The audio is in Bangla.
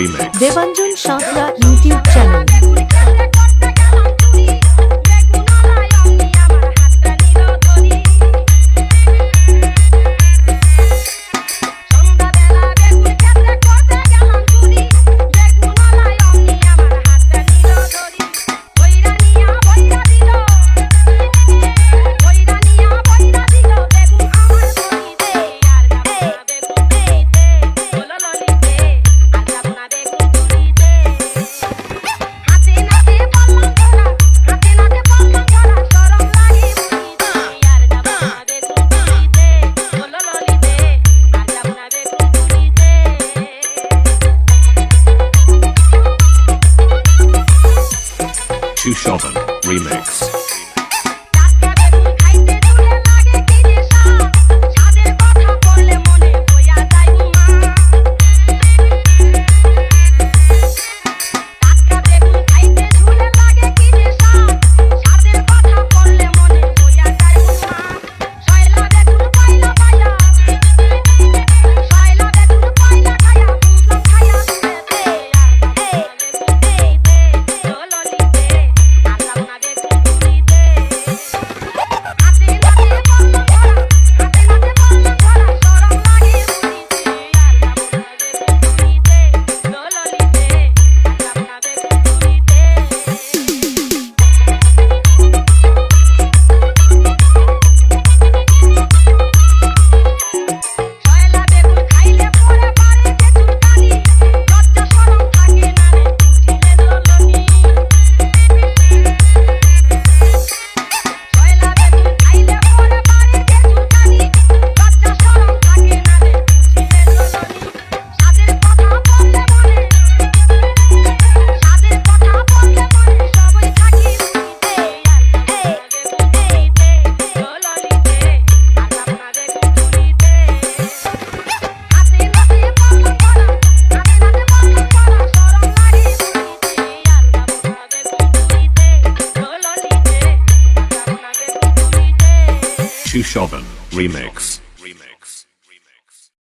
Remix. Debanjan Santra YouTube channel Shushovan remix. Shushoban, Remix.